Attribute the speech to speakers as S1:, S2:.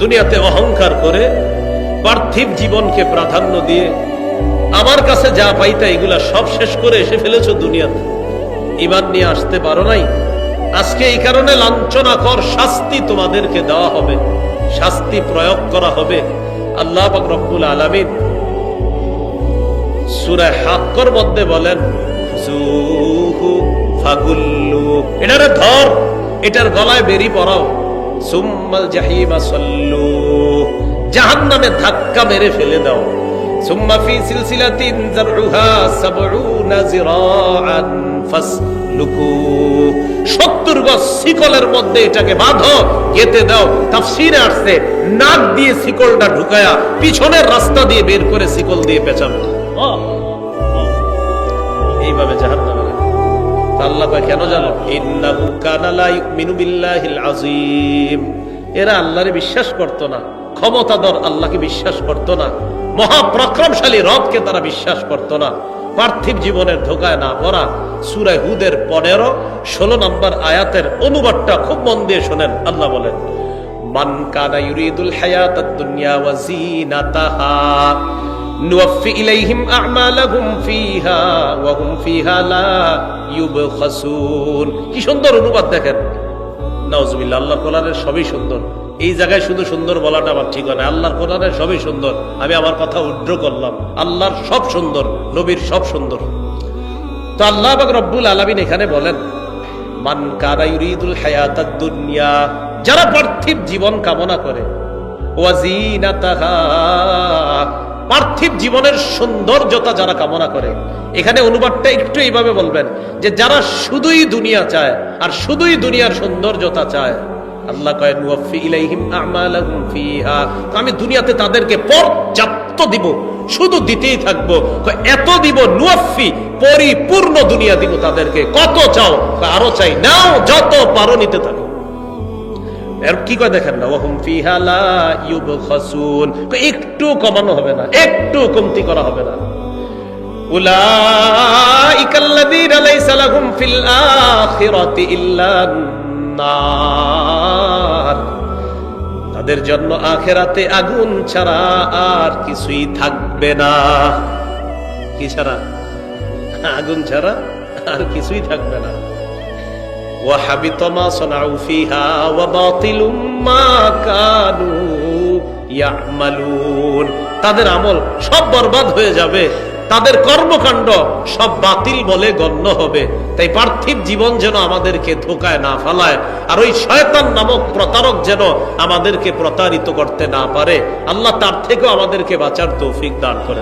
S1: দুনিয়াতে অহংকার করে পার্থিব জীবনকে প্রাধান্য দিয়ে আমার কাছে যা পাইতা এগুলা সব শেষ করে এসে ফেলেছো দুনিয়াতে। ইমান নিয়ে আসতে পারো নাই। আজকে এই কারণে লাঞ্ছনা কর শাস্তি তোমাদেরকে দেওয়া হবে। শাস্তি প্রয়োগ করা হবে। আল্লাহ রব্বুল আলামিন সূরা হাক্কর মধ্যে বলেন এটারে ধর, এটার গলায় বেরি পড়াও সুম্মাল জাহিমা সল্লু ধাক্কা মেরে ফেলে দাও। সুম্মা ফি সিলসিলাতিন যারউহা সাবউনা জিরাআন ফাসলুকু। 70 গজ শিকলের মধ্যে এটাকে বাঁধো গেতে দাও। তাফসীরে আসছে, নাক দিয়ে শিকলটা ঢুকায়া পিছনের রাস্তা দিয়ে বের করে শিকল দিয়ে পেঁচাবে। এইভাবে মহাপ্রক্রমশালী রবকে তারা বিশ্বাস করত না। পার্থিব জীবনের ধোকায় না পড়া সুরায় হুদের পনেরো, ষোলো নম্বর আয়াতের অনুবাদটা খুব মন দিয়ে শোনেন, আল্লাহ বলেন, মান কানা ইউরিদুল হায়াতাদ দুনিয়া ওয়া نوفي إليهم أعمالهم فيها وهم فيها لا يبخسون কি সুন্দর অনুবাদ দেখেন নাউজুবিল্লাহ আল্লাহর কোরআনের সবই সুন্দর এই জায়গায় শুধু সুন্দর বলাটা আমার ঠিক হয় না আল্লাহর কোরআনের সবই সুন্দর আমি আমার কথা উড্র করলাম আল্লাহর সব সুন্দর নবীর সব সুন্দর তো আল্লাহ পাক রব্বুল আলামিন এখানে বলেন মান কানা ইউরিদুল হায়াতাদ দুনিয়া যারা পার্থিব জীবন কামনা করে ওয়াজিনাতাহা পার্থিব জীবনের সৌন্দর্যতা যারা কামনা করে, এখানে অনুবাদটা একটু এইভাবে বলবেন যে যারা শুধুই দুনিয়া চায় আর শুধুই দুনিয়ার সৌন্দর্যতা চায়, আল্লাহ আমি দুনিয়াতে তাদেরকে পর্যাপ্ত দিব, শুধু দিতেই থাকব। এত দিব নুয়াফি পরিপূর্ণ দুনিয়া দিব তাদেরকে। কত চাও? আরও চাই। নাও, যত পারো নিতে থাকো। এর কি কয় দেখেন না ওহুম ফিহা লা ইউবখাসুন। একটু কমানো হবে না, একটু কমতি করা হবে না। উলাইকাল্লাযীনা লাইসা লাহুম ফিল আখিরাতি ইল্লা নার। তাদের জন্য আখেরাতে আগুন ছাড়া আর কিছুই থাকবে না। কি ছাড়া? আগুন ছাড়া আর কিছুই থাকবে না। وحبط ما صنعوا فيها وباطل ما كانوا يعملون তাদের আমল সব বরবাদ হয়ে যাবে তাদের কর্মকাণ্ড সব বাতিল বলে গণ্য হবে তাই পার্থিব জীবন যেন আমাদেরকে ধোকায় না ফালায় আর ওই শয়তান নামক প্রতারক যেন আমাদেরকে প্রতারিত করতে না পারে আল্লাহ তার থেকেও আমাদেরকে বাঁচার তৌফিক দান করে